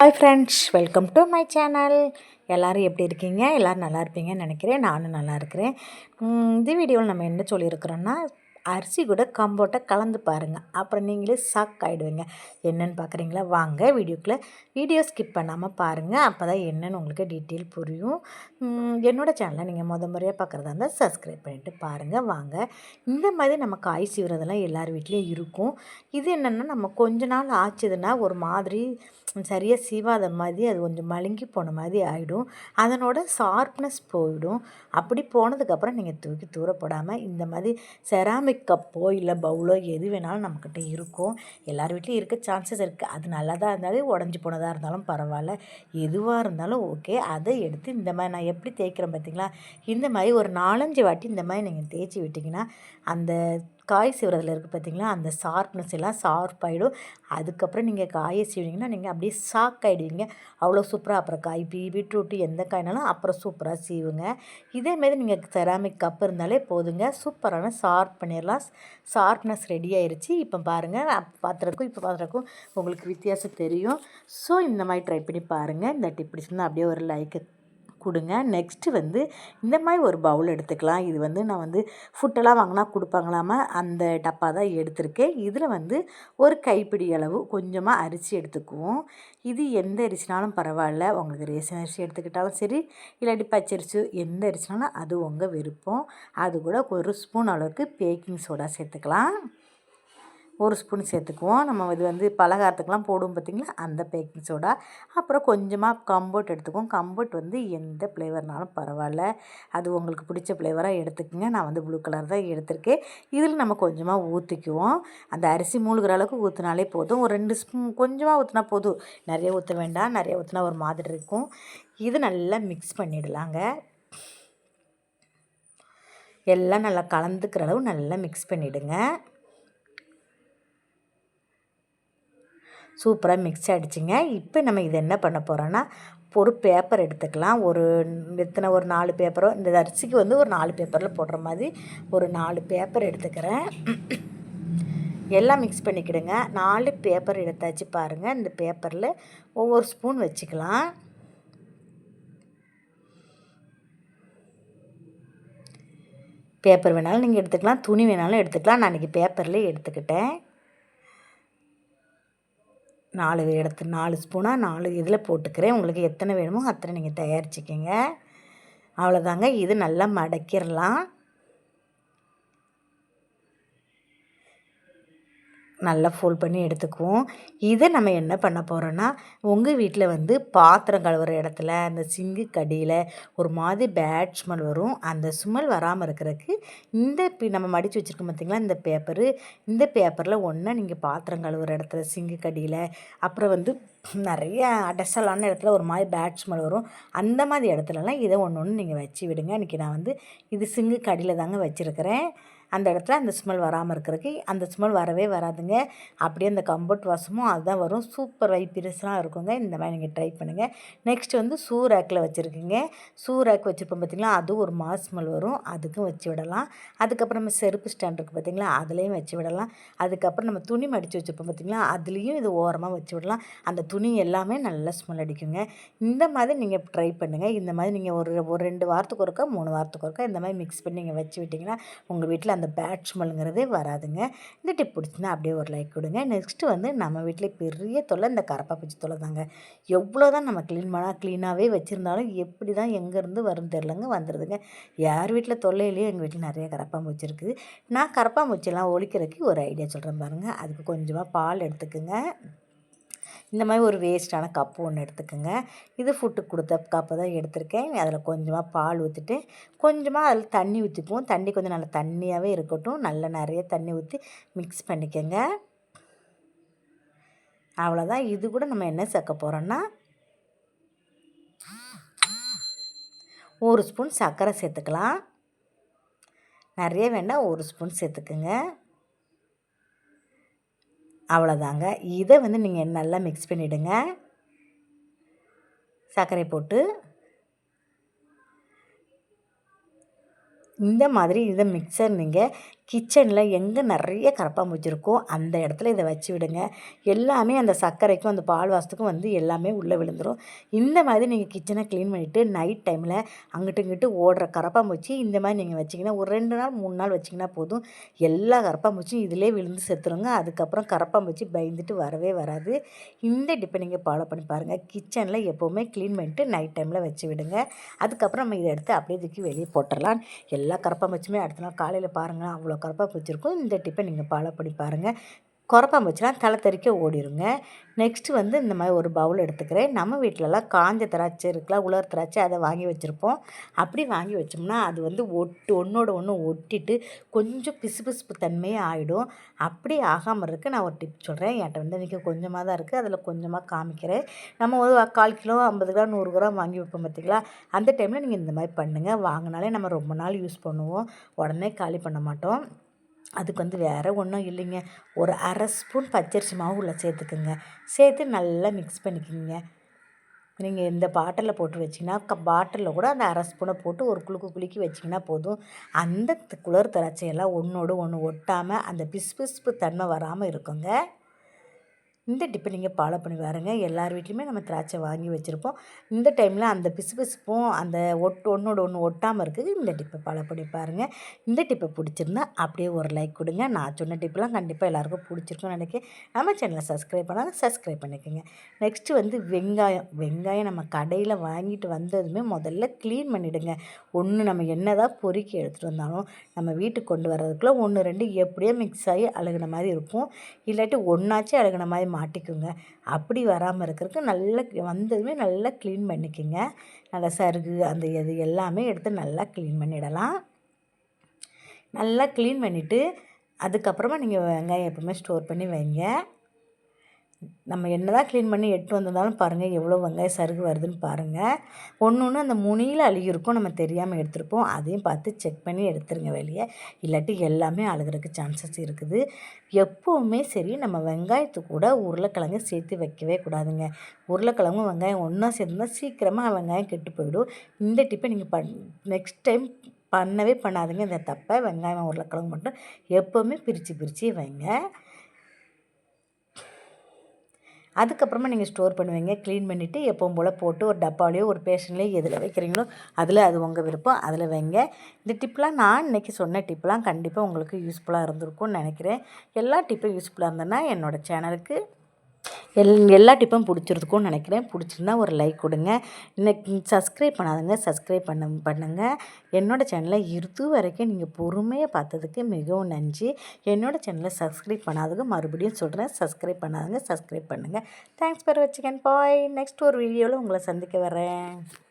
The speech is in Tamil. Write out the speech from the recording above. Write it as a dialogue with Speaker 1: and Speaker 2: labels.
Speaker 1: Hi friends welcome to my channel எல்லோரும் எப்படி இருக்கீங்க? எல்லோரும் நல்லா இருப்பீங்கன்னு நினைக்கிறேன். நானும் நல்லா இருக்கிறேன். இந்த வீடியோவில் நம்ம என்ன சொல்லியிருக்கிறோன்னா அரிசி கூட கம்போட்டை கலந்து பாருங்கள் அப்புறம் நீங்களே சாக் ஆகிடுவீங்க என்னென்னு பார்க்குறீங்களா வாங்க வீடியோக்குள்ளே வீடியோ ஸ்கிப் பண்ணாமல் பாருங்கள் அப்போ தான் என்னன்னு உங்களுக்கு டீட்டெயில் புரியும். என்னோடய சேனலை நீங்கள் முத முறையாக பார்க்குறதா இருந்தால் சப்ஸ்கிரைப் பண்ணிவிட்டு பாருங்கள் வாங்க. இந்த மாதிரி நம்ம காய் சீவுறதெல்லாம் எல்லார் வீட்லேயும் இருக்கும். இது என்னென்னா நம்ம கொஞ்ச நாள் ஆச்சுதுன்னா ஒரு மாதிரி சரியாக சீவாத மாதிரி அது கொஞ்சம் மழுங்கி போன மாதிரி ஆகிடும் அதனோட ஷார்ப்னஸ் போயிடும். அப்படி போனதுக்கப்புறம் நீங்கள் தூக்கி தூரப்படாமல் இந்த மாதிரி செராமிக் கப்போ இல்லை பவுலோ எது வேணாலும் நம்மக்கிட்ட இருக்கும். எல்லார் வீட்லேயும் இருக்க சான்சஸ் இருக்குது அது நல்லதாக இருந்தாலும் உடஞ்சி போனதாக இருந்தாலும் பரவாயில்ல. எதுவாக இருந்தாலும் ஓகே அதை எடுத்து இந்த மாதிரி நான் எப்படி தேய்க்கிறேன் பார்த்தீங்களா? இந்த மாதிரி ஒரு நாலஞ்சு வாட்டி இந்த மாதிரி நீங்கள் தேய்ச்சி விட்டிங்கன்னா அந்த காய் சீவுறதுல இருக்குது பார்த்தீங்களா அந்த ஷார்ப்னஸ் எல்லாம் ஷார்ப் ஆகிடும் அதுக்கப்புறம் நீங்கள் காயை சீவினீங்கன்னா நீங்கள் அப்படியே ஷாக் ஆகிடுவீங்க அவ்வளோ சூப்பராக அப்புறம் காய் பீ பீட்ரூட்டு எந்த காய்னாலும் அப்புறம் சூப்பராக சீவுங்க. இதேமாரி நீங்கள் செராமிக் கப் இருந்தாலே போதுங்க. சூப்பரான ஷார்ப் பண்ணிடலாம் ஷார்ப்னஸ் ரெடி ஆயிருச்சு. இப்போ பாருங்கள் பாத்திரக்கும் இப்போ பாத்திரக்கும் உங்களுக்கு வித்தியாசம் தெரியும். ஸோ இந்த மாதிரி ட்ரை பண்ணி பாருங்கள் இந்த டிப் பிடிச்சிருந்தால் அப்படியே ஒரு லைக்கு கொடுங்க. நெக்ஸ்ட்டு வந்து இந்த மாதிரி ஒரு பவுல் எடுத்துக்கலாம். இது வந்து நான் வந்து ஃபுட்டெல்லாம் வாங்கினா கொடுப்பாங்களாம. அந்த டப்பா தான் எடுத்திருக்கேன். இதில் வந்து ஒரு கைப்பிடி அளவு கொஞ்சமாக அரிசி எடுத்துக்குவோம். இது எந்த அரிசினாலும் பரவாயில்ல. உங்களுக்கு ரேஷன் அரிசி எடுத்துக்கிட்டாலும் சரி இல்லாட்டி பச்சரிசி எந்த அரிசினாலும் அது உங்கள் விருப்பம். அது கூட ஒரு ஸ்பூன் அளவுக்கு பேக்கிங் சோடா சேர்த்துக்கலாம். ஒரு ஸ்பூன் சேர்த்துக்குவோம். நம்ம இது வந்து பலகாரத்துக்கெலாம் போடுவோம் பார்த்திங்களா? அந்த பேக்கிங் சோடா. அப்புறம் கொஞ்சமாக கம்போட் எடுத்துக்குவோம். கம்போட் வந்து எந்த ஃப்ளேவர்னாலும் பரவாயில்ல. அது உங்களுக்கு பிடிச்ச ஃப்ளேவராக எடுத்துக்கோங்க. நான் வந்து ப்ளூ கலர் தான் எடுத்திருக்கேன். இதில் நம்ம கொஞ்சமாக ஊற்றிக்குவோம் அந்த அரிசி மூழ்கிற அளவுக்கு ஊற்றினாலே போதும். ஒரு ரெண்டு ஸ்பூன் கொஞ்சமாக ஊற்றினா போதும். நிறைய ஊற்ற வேண்டாம். நிறைய ஊற்றினா ஒரு மாதிரி இருக்கும். இது நல்லா மிக்ஸ் பண்ணிடலாங்க. எல்லாம் நல்லா கலந்துக்கிற அளவு நல்லா மிக்ஸ் பண்ணிவிடுங்க சூப்பராக மிக்ஸ் ஆகிடுச்சிங்க இப்போ நம்ம இது என்ன பண்ண போகிறோன்னா ஒரு பேப்பர் எடுத்துக்கலாம். ஒரு எத்தனை ஒரு நாலு பேப்பரோ இந்த அரிசிக்கு வந்து ஒரு நாலு பேப்பரில் போடுற மாதிரி ஒரு நாலு பேப்பர் எடுத்துக்கிறேன். எல்லாம் மிக்ஸ் பண்ணிக்கிடுங்க. நாலு பேப்பர் எடுத்தாச்சு பாருங்கள் இந்த பேப்பரில் ஒவ்வொரு ஸ்பூன் வச்சுக்கலாம். பேப்பர் வேணாலும் நீங்கள் எடுத்துக்கலாம். துணி வேணாலும் எடுத்துக்கலாம். நான் இன்றைக்கி பேப்பர்லேயே எடுத்துக்கிட்டேன். நாலு இடத்து நாலு ஸ்பூனாக நாலு இதில் போட்டுக்கிறேன். உங்களுக்கு எத்தனை வேணுமோ அத்தனை நீங்கள் தயாரிச்சிக்கங்க. அவ்வளோதாங்க இது நல்லா மடக்கிடலாம். நல்லா ஃபோல்ட் பண்ணி எடுத்துக்குவோம். இதை நம்ம என்ன பண்ண போகிறோன்னா உங்கள் வீட்டில் வந்து பாத்திரம் கழுவுற இடத்துல அந்த சிங்கு கடியில் ஒரு மாதிரி பேட் ஸ்மெல் வரும். அந்த ஸ்மெல் வராமல் இருக்கிறதுக்கு இந்த பி நம்ம மடித்து வச்சுருக்கோம் பார்த்திங்களா இந்த பேப்பரு இந்த பேப்பரில் ஒன்றா நீங்கள் பாத்திரம் கழுவுற இடத்துல சிங்கு கடியில் அப்புறம் வந்து நிறைய அடசலான இடத்துல ஒரு மாதிரி பேட் ஸ்மெல் வரும். அந்த மாதிரி இடத்துலலாம் இதை ஒன்று ஒன்று நீங்கள் வச்சு விடுங்க. இன்றைக்கி நான் வந்து இது சிங்கு கடியில் தாங்க வச்சுருக்கிறேன். அந்த இடத்துல அந்த ஸ்மெல் வராமல் இருக்கிறதுக்கு அந்த ஸ்மெல் வரவே வராதுங்க. அப்படியே அந்த கம்போர்ட் வாசமும் அதுதான் வரும். சூப்பர் வைப்பிரஸ்லாம் இருக்குங்க. இந்த மாதிரி நீங்கள் ட்ரை பண்ணுங்கள் நெக்ஸ்ட் வந்து ஷூ ரேக்கில் வச்சுருக்கீங்க. ஷூ ரேக் வச்சுருப்போம் பார்த்திங்களா அதுவும் ஒரு மாஸ் ஸ்மெல் வரும். அதுக்கும் வச்சு விடலாம். அதுக்கப்புறம் நம்ம செருப்பு ஸ்டாண்ட் இருக்குது பார்த்திங்களா அதுலேயும் வச்சு விடலாம். அதுக்கப்புறம் நம்ம துணி மடித்து வச்சுருப்போம் பார்த்திங்களா அதுலேயும் இது ஓரமாக வச்சு விடலாம். அந்த துணி எல்லாமே நல்ல ஸ்மெல் அடிக்குங்க. இந்த மாதிரி நீங்கள் ட்ரை பண்ணுங்கள் இந்த மாதிரி நீங்கள் ஒரு ஒரு ரெண்டு வாரத்துக்கு ஒருக்கா மூணு வாரத்துக்கு ஒருக்கா இந்த மாதிரி மிக்ஸ் பண்ணி நீங்கள் வச்சு விட்டிங்கன்னா உங்கள் வீட்டில் அந்த பேட் ஸ்மெல்லுங்கிறதே வராதுங்க. இந்த டிப் பிடிச்சினா அப்படியே ஒரு லைக் கொடுங்க. நெக்ஸ்ட்டு வந்து நம்ம வீட்டில் பெரிய தொல்லை இந்த கரப்பாப்பூச்சி தொல்லை தாங்க. எவ்வளோ தான் நம்ம க்ளீன் பண்ணால் க்ளீனாகவே வச்சுருந்தாலும் எப்படி தான் எங்கேருந்து வரும் தெரிலங்க வந்துடுதுங்க யார் வீட்டில் தொல்லையிலையும் எங்கள் வீட்டில் நிறைய கரப்பாம்பூச்சி இருக்குது. நான் கரப்பாம்பூச்சியெல்லாம் ஒழிக்கிறதுக்கு ஒரு ஐடியா சொல்கிறேன் பாருங்கள் அதுக்கு கொஞ்சமாக பால் எடுத்துக்கோங்க. இந்த மாதிரி ஒரு வேஸ்ட்டான கப்பு ஒன்று எடுத்துக்கோங்க. இது ஃபுட்டுக்கு கொடுத்த கப்பு தான் எடுத்திருக்கேன். அதில் கொஞ்சமாக பால் ஊற்றிட்டு கொஞ்சமாக அதில் தண்ணி ஊற்றிக்குவோம் தண்ணி கொஞ்சம் நல்லா தண்ணியாகவே இருக்கட்டும். நல்லா நிறைய தண்ணி ஊற்றி மிக்ஸ் பண்ணிக்கோங்க. அவ்வளோதான் இது கூட நம்ம என்ன சேர்க்க போகிறோன்னா ஒரு ஸ்பூன் சர்க்கரை சேர்த்துக்கலாம். நிறைய வேண்டாம் ஒரு ஸ்பூன் சேர்த்துக்குங்க. அவ்வளோதாங்க. இதை வந்து நீங்கள் நல்லா மிக்ஸ் பண்ணிவிடுங்க சர்க்கரை போட்டு. இந்த மாதிரி இதை மிக்சர் நீங்கள் கிச்சனில் எங்கே நிறைய கரப்பாம்பூச்சி இருக்கோ அந்த இடத்துல இதை வச்சு விடுங்க. எல்லாமே அந்த சர்க்கரைக்கும் அந்த பால் வாசத்துக்கும் வந்து எல்லாமே உள்ளே விழுந்துடும் இந்த மாதிரி நீங்கள் கிச்சனை க்ளீன் பண்ணிவிட்டு நைட் டைமில் அங்கிட்டு இங்கிட்டு ஓடுற கரப்பாம்பூச்சி இந்த மாதிரி நீங்கள் வச்சிங்கன்னா ஒரு ரெண்டு நாள் மூணு நாள் வச்சிங்கன்னா போதும். எல்லா கரப்பாம்பூச்சியும் இதிலே விழுந்து செத்துருங்க. அதுக்கப்புறம் கரப்பாம்பூச்சி பயந்துட்டு வரவே வராது. இந்த டிப்பை நீங்கள் ஃபாலோ பண்ணி பாருங்கள் கிச்சனில் எப்போவுமே க்ளீன் பண்ணிட்டு நைட் டைமில் வச்சு விடுங்க. அதுக்கப்புறம் நம்ம இதை எடுத்து அப்படியே தூக்கி வெளியே போட்டுடலாம் எல்லா கரப்பாம்பூச்சியுமே அடுத்த நாள் காலையில் பாருங்கள் அவ்வளோ கருப்பாக பிடிச்சிருக்கும். இந்த டிப்பை நீங்கள் ஃபாலோ பண்ணி பாருங்கள் குறப்பாம்பூச்சிலாம் தலை தெறிக்க ஓடிடுங்க நெக்ஸ்ட்டு வந்து இந்த மாதிரி ஒரு பவுல் எடுத்துக்கிறேன். நம்ம வீட்டிலலாம் காஞ்ச திராட்சை இருக்கலாம் உலர் திராட்சை அதை வாங்கி வச்சுருப்போம். அப்படி வாங்கி வச்சோம்னா அது வந்து ஒட்டு ஒன்றோட ஒன்று ஒட்டிட்டு கொஞ்சம் பிசுபிசுப்பு தன்மையே ஆகிடும் அப்படி ஆகாமல் இருக்க. நான் ஒரு டிப் சொல்கிறேன் என்கிட்ட வந்து இன்றைக்கி கொஞ்சமாக தான் இருக்குது அதில் கொஞ்சமாக காமிக்கிறேன். நம்ம ஒரு கால் கிலோ ஐம்பது கிராம் நூறு கிராம் வாங்கி வைப்போம் பார்த்திங்களா? அந்த டைமில் நீங்கள் இந்த மாதிரி பண்ணுங்கள் வாங்கினாலே நம்ம ரொம்ப நாள் யூஸ் பண்ணுவோம். உடனே காலி பண்ண மாட்டோம். அதுக்கு வந்து வேறு ஒன்றும் இல்லைங்க. ஒரு அரை ஸ்பூன் பச்சரிசி மாவு உள்ளே சேர்த்துக்குங்க. சேர்த்து நல்லா மிக்ஸ் பண்ணிக்கோங்க. நீங்கள் இந்த பாட்டிலில் போட்டு வச்சிங்கன்னா க பாட்டிலில் கூட அந்த அரை ஸ்பூனை போட்டு ஒரு குலுக்கு குலுக்கி வச்சிங்கன்னா போதும். அந்த குளர் திராட்சையெல்லாம் ஒன்றோடு ஒன்று ஒட்டாமல் அந்த பிசு தன்மை வராமல் இருக்குங்க. இந்த டிப்பை நீங்கள் ஃபாலோ பண்ணி பாருங்கள் எல்லார் வீட்லேயுமே நம்ம திராட்சை வாங்கி வச்சுருப்போம். இந்த டைமில் அந்த பிசுபிசுப்பும் அந்த ஒட்டு ஒன்றோட ஒன்று ஒட்டாமல் இருக்குது. இந்த டிப்பை ஃபாலோ பண்ணி பாருங்கள் இந்த டிப்பை பிடிச்சிருந்தா அப்படியே ஒரு லைக் கொடுங்க. நான் சொன்ன டிப்பெலாம் கண்டிப்பாக எல்லாருக்கும் பிடிச்சிருக்குன்னு நினைக்கிறேன். நம்ம சேனலை சப்ஸ்கிரைப் பண்ணாலும் சப்ஸ்கிரைப் பண்ணிக்கோங்க. நெக்ஸ்ட்டு வந்து வெங்காயம். வெங்காயம் நம்ம கடையில் வாங்கிட்டு வந்ததுமே முதல்ல க்ளீன் பண்ணிவிடுங்க ஒன்று நம்ம என்ன தான் பொறுக்கி எடுத்துகிட்டு வந்தாலும் நம்ம வீட்டுக்கு கொண்டு வர்றதுக்குள்ளே ஒன்று ரெண்டு எப்படியோ மிக்ஸ் ஆகி அழுகின மாதிரி இருக்கும். இல்லாட்டி ஒன்றாச்சும் அழுகின மாதிரி மாட்டிக்குங்க. அப்படி வராமல் இருக்கிறதுக்கு நல்லா வந்ததுமே நல்லா க்ளீன் பண்ணிக்கோங்க. நல்லா சருகு அந்த இது எல்லாமே எடுத்து நல்லா க்ளீன் பண்ணிடலாம். நல்லா க்ளீன் பண்ணிவிட்டு அதுக்கப்புறமா நீங்கள் வெங்காயம் எப்பவுமே ஸ்டோர் பண்ணி வைங்க. நம்ம என்ன தான் க்ளீன் பண்ணி எட்டு வந்திருந்தாலும் பாருங்கள் எவ்வளோ வெங்காயம் சருகு வருதுன்னு பாருங்கள் ஒன்று ஒன்று அந்த முனியில் அழுகியிருக்கும் நம்ம தெரியாமல் எடுத்துருப்போம். அதையும் பார்த்து செக் பண்ணி எடுத்துருங்க வெளியே. இல்லாட்டி எல்லாமே அழுகிறதுக்கு சான்சஸ் இருக்குது. எப்போவுமே சரி நம்ம வெங்காயத்து கூட உருளைக்கிழங்கு சேர்த்து வைக்கவே கூடாதுங்க. உருளைக்கிழங்கும் வெங்காயம் ஒன்றா சேர்ந்துருந்தால் சீக்கிரமாக வெங்காயம் கெட்டு போயிடும். இந்த டிப்பை நீங்கள் பண் நெக்ஸ்ட் டைம் பண்ணவே பண்ணாதுங்க. இந்த தப்பை வெங்காயம் உருளைக்கிழங்கு மட்டும் எப்போவுமே பிரித்து பிரித்து வைங்க. அதுக்கப்புறமா நீங்கள் ஸ்டோர் பண்ணுவீங்க க்ளீன் பண்ணிவிட்டு எப்பவும் போல் போட்டு ஒரு டப்பாலேயோ ஒரு பேஷன்லேயோ எதில் வைக்கிறீங்களோ அதில் அது உங்கள் விருப்பம். அதில் வைங்க. இந்த டிப்லாம் நான் இன்றைக்கி சொன்ன டிப்லாம் கண்டிப்பாக உங்களுக்கு யூஸ்ஃபுல்லாக இருந்திருக்கும்னு நினைக்கிறேன். எல்லா டிப்பும் யூஸ்ஃபுல்லாக இருந்ததுன்னா என்னோடய சேனலுக்கு எல் எல்லா டிப்பும் பிடிச்சிருக்கும்னு நினைக்கிறேன். பிடிச்சிருந்தா ஒரு லைக் கொடுங்க. இன்னைக்கு சப்ஸ்கிரைப் பண்ணாதுங்க. சப்ஸ்கிரைப் பண்ண பண்ணுங்கள் என்னோடய சேனலை இது வரைக்கும் நீங்கள் பொறுமையாக பார்த்ததுக்கு மிகவும் நன்றி. என்னோடய சேனலை சப்ஸ்கிரைப் பண்ணாதுங்க மறுபடியும் சொல்கிறேன் சப்ஸ்கிரைப் பண்ணாதுங்க சப்ஸ்கிரைப் பண்ணுங்கள் தேங்க்ஸ் ஃபார் வச்சுக்கேன் பாய் நெக்ஸ்ட் ஒரு வீடியோவில் உங்களை சந்திக்க வரேன்